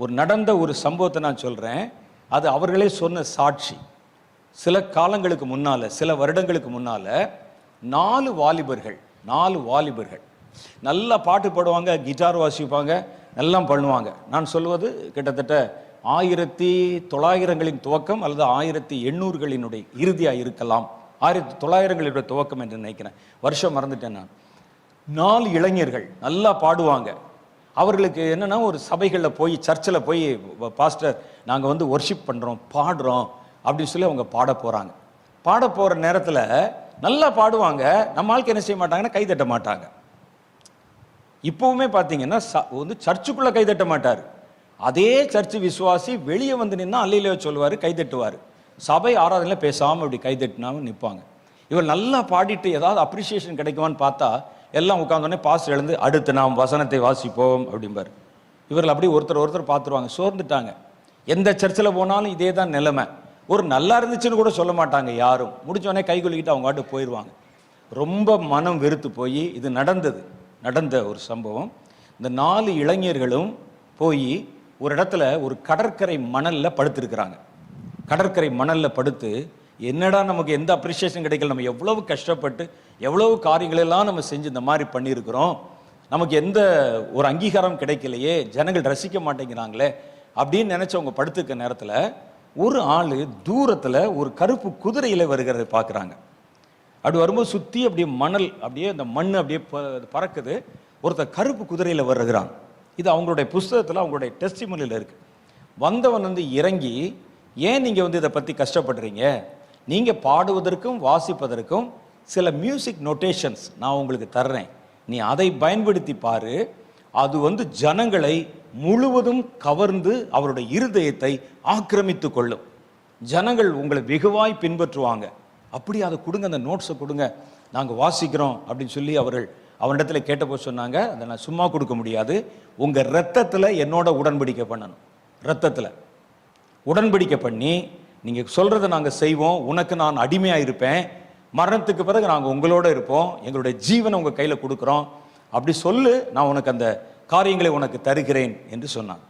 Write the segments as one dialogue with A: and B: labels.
A: ஒரு நடந்த ஒரு சம்பவத்தை நான் சொல்கிறேன் அது அவர்களே சொன்ன சாட்சி. சில காலங்களுக்கு முன்னால் சில வருடங்களுக்கு முன்னால் நாலு வாலிபர்கள் நாலு வாலிபர்கள் நல்லா பாட்டு பாடுவாங்க கிட்டார் வாசிப்பாங்க எல்லாம் பண்ணுவாங்க. நான் சொல்வது கிட்டத்தட்ட ஆயிரத்தி தொள்ளாயிரங்களின் துவக்கம் அல்லது ஆயிரத்தி எண்ணூறுகளினுடைய இறுதியாக இருக்கலாம். ஆயிரத்தி தொள்ளாயிரங்களுடைய துவக்கம் என்று நினைக்கிறேன். வருஷம் மறந்துட்டேன் நான். நாலு இளைஞர்கள் நல்லா பாடுவாங்க. அவர்களுக்கு என்னன்னா ஒரு சபைகளில் போய் சர்ச்சில் போய் பாஸ்டர் நாங்கள் வந்து ஒர்ஷிப் பண்ணுறோம் பாடுறோம் அப்படின்னு சொல்லி அவங்க பாட போகிறாங்க பாட போகிற நேரத்தில் நல்லா பாடுவாங்க நம்ம ஆளுக்கு என்ன செய்ய மாட்டாங்கன்னா கை தட்ட மாட்டாங்க. இப்போவுமே பார்த்தீங்கன்னா ச- வந்து சர்ச்சுக்குள்ளே கை தட்ட மாட்டார். அதே சர்ச்சு விசுவாசி வெளியே வந்து நின்னா அல்லையிலே சொல்லுவார் கை தட்டுவார். சபை ஆராதனையில் பேசாமல் இப்படி கை நிற்பாங்க இவர் நல்லா பாடிட்டு ஏதாவது அப்ரிசியேஷன் கிடைக்குமான்னு பார்த்தா எல்லாம் உட்காந்தோடனே பாஸ்டர் எழுந்து அடுத்து நாம் வசனத்தை வாசிப்போம் அப்படிம்பார். இவர்கள் அப்படியே ஒருத்தர் ஒருத்தர் பார்த்துருவாங்க சோர்ந்துட்டாங்க. எந்த சர்ச்சில் போனாலும் இதே தான் நிலைமை. ஒரு நல்லா இருந்துச்சுன்னு கூட சொல்ல மாட்டாங்க யாரும். முடிச்சோடனே கை குலுக்கிட்டு அவங்க ஆட்டு போயிடுவாங்க. ரொம்ப மனம் வெறுத்து போய் இது நடந்தது. நடந்த ஒரு சம்பவம். இந்த நாலு இளைஞர்களும் போய் ஒரு இடத்துல ஒரு கடற்கரை மணலில் படுத்திருக்கிறாங்க. கடற்கரை மணலில் படுத்து என்னடா நமக்கு எந்த அப்ரிஷியேஷன் கிடைக்கல நம்ம எவ்வளவு கஷ்டப்பட்டு எவ்வளவு காரியங்களெல்லாம் நம்ம செஞ்சு இந்த மாதிரி பண்ணியிருக்கிறோம்? நமக்கு எந்த ஒரு அங்கீகாரம் கிடைக்கலையே? ஜனங்கள் ரசிக்க மாட்டேங்கிறாங்களே? அப்படின்னு நினைச்சவங்க படுத்துக்க நேரத்தில் ஒரு ஆள் தூரத்தில் ஒரு கருப்பு குதிரையில் வருகிறத பார்க்குறாங்க. அப்படி வரும்போது சுற்றி அப்படியே மணல் அப்படியே அந்த மண் அப்படியே ப- பறக்குது. ஒருத்தர் கருப்பு குதிரையில் வருகிறான். இது அவங்களுடைய புஸ்தகத்தில் அவங்களுடைய டெஸ்டிமனியில் இருக்குது வந்தவன் வந்து இறங்கி ஏன் நீங்கள் வந்து இதை பற்றி கஷ்டப்படுறீங்க? நீங்கள் பாடுவதற்கும் வாசிப்பதற்கும் சில மியூசிக் நோட்டேஷன்ஸ் நான் உங்களுக்கு தர்றேன். நீ அதை பயன்படுத்தி பாரு. அது வந்து ஜனங்களை முழுவதும் கவர்ந்து அவருடைய இருதயத்தை ஆக்கிரமித்து கொள்ளும். ஜனங்கள் உங்களை வெகுவாய் பின்பற்றுவாங்க. அப்படி அதை கொடுங்க அந்த நோட்ஸை கொடுங்க. நாங்கள் வாசிக்கிறோம் அப்படின்னு சொல்லி அவர்கள் அவனிடத்துல கேட்டபோது சொன்னாங்க. அதை நான் சும்மா கொடுக்க முடியாது. உங்கள் ரத்தத்தில் என்னோட உடன்படிக்கை பண்ணணும். ரத்தத்தில். உடன்படிக்கை பண்ணி நீங்கள் சொல்கிறத நாங்கள் செய்வோம். உனக்கு நான் அடிமையாக இருப்பேன் மரணத்துக்கு பிறகு நாங்கள் உங்களோட இருப்போம். எங்களுடைய ஜீவனை உங்கள் கையில் கொடுக்குறோம். அப்படி சொல்லு நான் உனக்கு அந்த காரியங்களை உனக்கு தருகிறேன் என்று சொன்னான்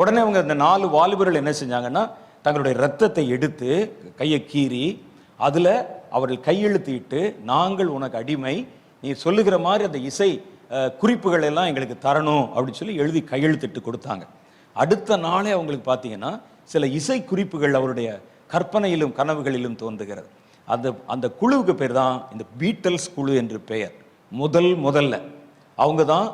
A: உடனே அவங்க இந்த நாலு வாலிபர்கள் என்ன செஞ்சாங்கன்னா தங்களுடைய ரத்தத்தை எடுத்து கையை கீறி அதில் அவர்கள் கையெழுத்திட்டு நாங்கள் உனக்கு அடிமை. நீ சொல்லுகிற மாதிரி அந்த இசை குறிப்புகள் எல்லாம் எங்களுக்கு தரணும். அப்படின்னு சொல்லி எழுதி கையெழுத்திட்டு கொடுத்தாங்க. அடுத்த நாளே அவங்களுக்கு பார்த்தீங்கன்னா சில இசை குறிப்புகள் அவருடைய கற்பனையிலும் கனவுகளிலும் தோன்றுகிறது. அந்த அந்த குழுவுக்கு பேர் தான் இந்த பீட்டல்ஸ் குழு என்று பெயர். முதல் முதல்ல. அவங்க தான்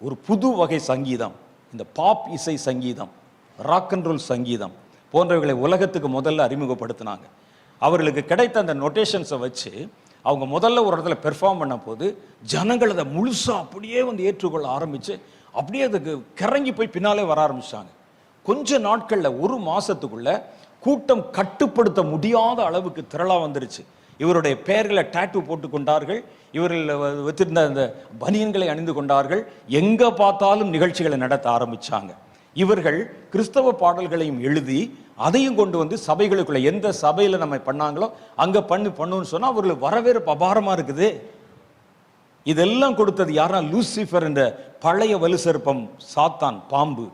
A: ஒரு புது வகை சங்கீதம். இந்த பாப் இசை சங்கீதம் ராக் அண்ட் ரோல் சங்கீதம் போன்றவைகளை உலகத்துக்கு முதல்ல அறிமுகப்படுத்தினாங்க. அவர்களுக்கு கிடைத்த அந்த நொட்டேஷன்ஸை வச்சு அவங்க முதல்ல ஒரு இடத்துல பெர்ஃபார்ம் பண்ண போது ஜனங்கள் அதை முழுசாக அப்படியே வந்து ஏற்றுக்கொள்ள ஆரம்பித்து அப்படியே அதுக்கு கிறங்கி போய் பின்னாலே வர ஆரம்பிச்சாங்க கொஞ்ச நாட்களில் ஒரு மாதத்துக்குள்ளே கூட்டம் கட்டுப்படுத்த முடியாத அளவுக்கு திரளா வந்துருச்சு. இவருடைய பெயர்களை டேட்டு போட்டு கொண்டார்கள். இவர்கள் வச்சிருந்த அந்த பனியன்களை அணிந்து கொண்டார்கள். எங்கே பார்த்தாலும் நிகழ்ச்சிகளை நடத்த ஆரம்பித்தாங்க இவர்கள் கிறிஸ்தவ பாடல்களையும் எழுதி அதையும் கொண்டு வந்து சபைகளுக்குள்ள எந்த சபையில் நம்ம பண்ணாங்களோ அங்கே பண்ணு பண்ணுன்னு சொன்னால் அவர்களுக்கு வரவேற்பு அபாரமாக இருக்குது. இதெல்லாம் கொடுத்தது யாருன்னா லூசிஃபர் என்ற பழைய வலுசற்பம் சாத்தான் பாம்பு.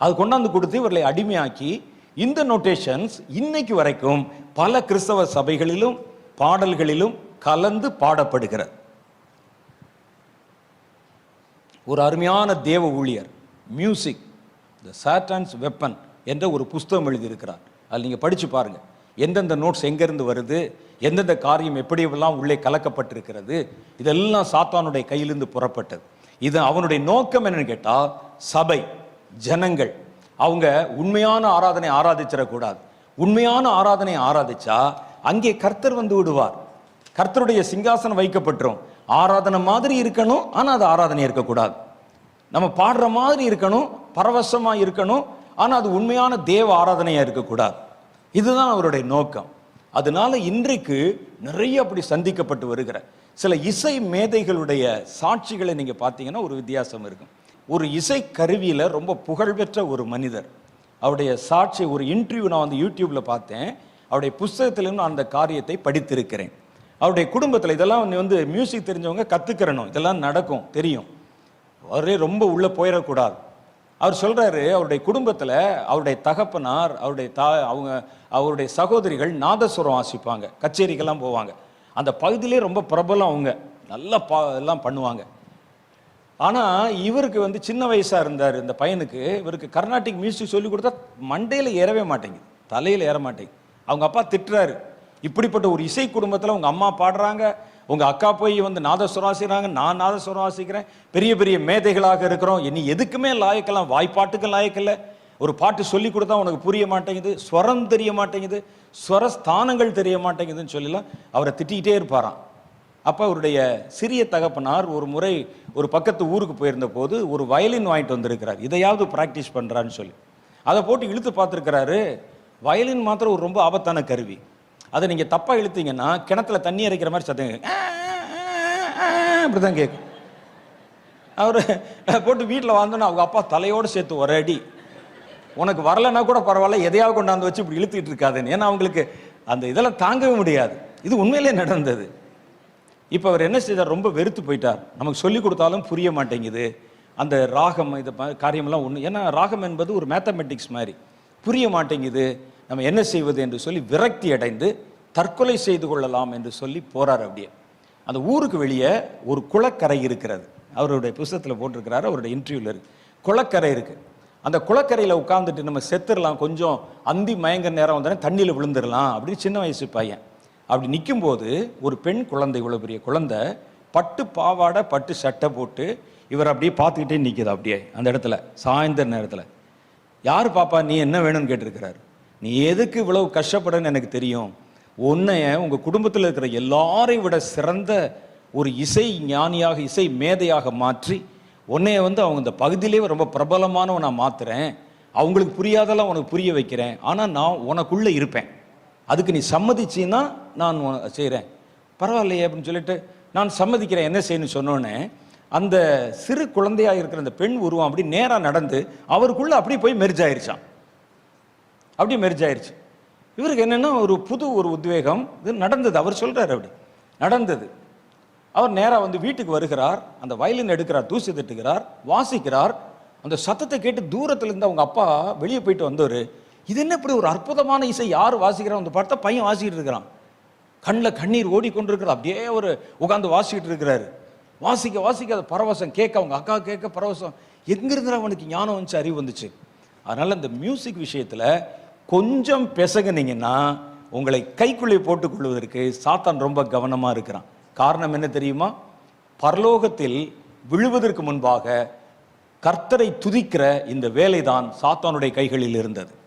A: அது கொண்டாந்து கொடுத்து இவர்களை அடிமையாக்கி இந்த நோட்டேஷன்ஸ் இன்னைக்கு வரைக்கும் பல கிறிஸ்தவ சபைகளிலும் பாடல்களிலும் கலந்து பாடப்படுகிறது. ஒரு அருமையான தேவ ஊழியர் மியூசிக் த சாட்டான்ஸ் வெப்பன் என்ற ஒரு புஸ்தகம் எழுதியிருக்கிறார். அதில் நீங்கள் படித்து பாருங்கள் எந்தெந்த நோட்ஸ் எங்கேருந்து வருது எந்தெந்த காரியம் எப்படியெல்லாம் உள்ளே கலக்கப்பட்டிருக்கிறது இதெல்லாம் சாத்தானுடைய கையிலிருந்து புறப்பட்டது. இது அவனுடைய நோக்கம் என்னன்னு கேட்டால் சபை ஜனங்கள் அவங்க உண்மையான ஆராதனை ஆராதிச்சிடக்கூடாது. உண்மையான ஆராதனை ஆராதிச்சா அங்கே கர்த்தர் வந்து விடுவார். கர்த்தருடைய சிங்காசனம் வைக்கப்பட்டுரும். ஆராதனை மாதிரி இருக்கணும் ஆனால் அது ஆராதனை இருக்கக்கூடாது. நம்ம பாடுற மாதிரி இருக்கணும் பரவசமாக இருக்கணும் ஆனால் அது உண்மையான தேவ ஆராதனையாக இருக்கக்கூடாது. இதுதான் அவருடைய நோக்கம். அதனால இன்றைக்கு நிறைய அப்படி சந்திக்கப்பட்டு வருகிற சில இசை மேதைகளுடைய சாட்சிகளை நீங்கள் பார்த்தீங்கன்னா ஒரு வித்தியாசம் இருக்கும். ஒரு இசை கருவியில் ரொம்ப புகழ்பெற்ற ஒரு மனிதர். அவருடைய சாட்சி ஒரு இன்டர்வியூ நான் வந்து யூடியூப்பில் பார்த்தேன். அவருடைய புஸ்தகத்திலும் நான் அந்த காரியத்தை படித்திருக்கிறேன். அவருடைய குடும்பத்தில் இதெல்லாம் வந்து மியூசிக் தெரிஞ்சவங்க கற்றுக்கிறணும் இதெல்லாம் நடக்கும் தெரியும். அவரே ரொம்ப உள்ளே போயிடக்கூடாது. அவர் சொல்கிறாரு அவருடைய குடும்பத்தில் அவருடைய தகப்பனார் அவருடைய தா அவங்க அவருடைய சகோதரிகள் நாதஸ்வரம் வாசிப்பாங்க. கச்சேரிக்கெல்லாம் போவாங்க. அந்த பகுதியிலே ரொம்ப பிரபலம் அவங்க. நல்லா பா எல்லாம் பண்ணுவாங்க. ஆனால் இவருக்கு வந்து சின்ன வயசாக இருந்தார் இந்த பையனுக்கு. இவருக்கு கர்நாடிக் மியூசிக் சொல்லி கொடுத்தா மண்டையில் ஏறவே மாட்டேங்குது. தலையில் ஏற மாட்டேங்குது. அவங்க அப்பா திட்டுறாரு. இப்படிப்பட்ட ஒரு இசை குடும்பத்தில் உங்கள் அம்மா பாடுறாங்க உங்கள் அக்கா போய் வந்து நாதஸ்வரம் வாசிக்கிறாங்க நான் நாதஸ்வரம் வாசிக்கிறேன் பெரிய பெரிய மேதைகளாக இருக்கிறோம். இனி எதுக்குமே லாயக்கெல்லாம் வாய்ப்பாட்டுக்கு லாயக்கில்லை ஒரு பாட்டு சொல்லி கொடுத்தா உனக்கு புரிய மாட்டேங்குது ஸ்வரம் தெரிய மாட்டேங்குது ஸ்வரஸ்தானங்கள் தெரிய மாட்டேங்குதுன்னு சொல்லலாம் அவரை திட்டிகிட்டே இருப்பாராம். அப்போ அவருடைய சிறிய தகப்பனார் ஒரு முறை ஒரு பக்கத்து ஊருக்கு போயிருந்த போது ஒரு வயலின் வாங்கிட்டு வந்திருக்கிறார். இதையாவது ப்ராக்டிஸ் பண்ணுறான்னு சொல்லி. அதை போட்டு இழுத்து பார்த்துருக்கிறாரு. வயலின் மாத்திரம் ஒரு ரொம்ப ஆபத்தான கருவி. அதை நீங்கள் தப்பாக இழுத்தீங்கன்னா கிணத்துல தண்ணி இறைக்கிற மாதிரி சத்தம் அப்படி தான் கேட்கும் அவர் போட்டு வீட்டில் வாழ்ந்தோன்னா அவங்க அப்பா தலையோடு சேர்த்து ஒரு அடி. உனக்கு வரலைன்னா கூட பரவாயில்ல எதையாவது கொண்டாந்து வச்சு இப்படி இழுத்துக்கிட்டு இருக்காதுன்னு. ஏன்னா அவங்களுக்கு அந்த இதெல்லாம் தாங்கவே முடியாது. இது உண்மையிலே நடந்தது. இப்போ அவர் என்ன செய்தார்? ரொம்ப வெறுத்து போயிட்டார். நமக்கு சொல்லி கொடுத்தாலும் புரிய மாட்டேங்குது. அந்த ராகம் இது ப- காரியமெல்லாம் ஒன்று ஏன்னா ராகம் என்பது ஒரு மேத்தமெட்டிக்ஸ் மாதிரி. புரிய மாட்டேங்குது. நம்ம என்ன செய்வது என்று சொல்லி விரக்தி அடைந்து தற்கொலை செய்து கொள்ளலாம் என்று சொல்லி போறார் அப்படியே. அந்த ஊருக்கு வெளியே ஒரு குளக்கரை இருக்கிறது. அவருடைய புஸ்தகத்தில் போட்டிருக்கிறாரு அவருடைய இன்டர்வியூல இருக்கு. குளக்கரை இருக்கு. அந்த குளக்கரையில் உட்காந்துட்டு நம்ம செத்துடலாம் கொஞ்சம் அந்தி மயங்க நேரம் வந்தோடனே தண்ணியில் விழுந்துடலாம் அப்படின்னு சின்ன வயசு பையன். அப்படி நிற்கும்போது ஒரு பெண் குழந்தை இவ்வளோ பெரிய குழந்தை பட்டு பாவாடை பட்டு சட்டை போட்டு இவர் அப்படியே பார்த்துக்கிட்டே நிற்கிது அப்படியே அந்த இடத்துல சாயந்தர நேரத்தில். யார் பாப்பா நீ என்ன வேணும்னு கேட்டிருக்கிறாரு? நீ எதுக்கு இவ்வளவு கஷ்டப்படுன்னு எனக்கு தெரியும். உன்னைய உங்கள் குடும்பத்தில் இருக்கிற எல்லாரையும் விட சிறந்த ஒரு இசை ஞானியாக இசை மேதையாக மாற்றி உன்னைய வந்து அவங்க இந்த பகுதியிலேயே ரொம்ப பிரபலமானவன் நான் மாற்றுறேன் அவங்களுக்கு புரியாதெல்லாம் உனக்கு புரிய வைக்கிறேன். ஆனால் நான் உனக்குள்ளே இருப்பேன். அதுக்கு நீ சம்மதிச்சின்னா நான் செய்கிறேன் பரவாயில்லையே அப்படின்னு சொல்லிட்டு நான் சம்மதிக்கிறேன் என்ன செய்யணும்னு சொன்னோன்னே அந்த சிறு குழந்தையாக இருக்கிற அந்த பெண் உருவம் அப்படி நேராக நடந்து அவருக்குள்ளே அப்படியே போய் மெர்ஜ் ஆயிருச்சான் அப்படியே மெர்ஜ் ஆயிருச்சு. இவருக்கு என்னன்னா ஒரு புது ஒரு உத்வேகம் இது நடந்தது அவர் சொல்கிறார் அப்படி. நடந்தது. அவர் நேராக வந்து வீட்டுக்கு வருகிறார் அந்த வயலின் எடுக்கிறார் தூசி தட்டுகிறார் வாசிக்கிறார். அந்த சத்தத்தை கேட்டு தூரத்துலேருந்து அவங்க அப்பா வெளியே போயிட்டு வந்தவர் இது என்ன இப்படி ஒரு அற்புதமான இசை? யார் வாசிக்கிறான்? வந்து பார்த்தா பையன் வாசிக்கிட்டு இருக்கிறான். கண்ணில் கண்ணீர் ஓடிக்கொண்டிருக்கிறது அப்படியே ஒரு உட்காந்து வாசிக்கிட்டு இருக்கிறாரு. வாசிக்க வாசிக்க அது பரவசம். கேட்க அவங்க அக்கா கேட்க பரவசம். எங்கிருந்து அவனுக்கு ஞானம் வந்துச்சு அறிவு வந்துச்சு? அதனால் இந்த மியூசிக் விஷயத்தில் கொஞ்சம் பெசகுனீங்கன்னா உங்களை கைக்குள்ளே போட்டுக்கொள்வதற்கு சாத்தான் ரொம்ப கவனமாக இருக்கிறான். காரணம் என்ன தெரியுமா? பரலோகத்தில் விழுவதற்கு முன்பாக கர்த்தரை துதிக்கிற இந்த வேலைதான் சாத்தானுடைய கைகளில் இருந்தது.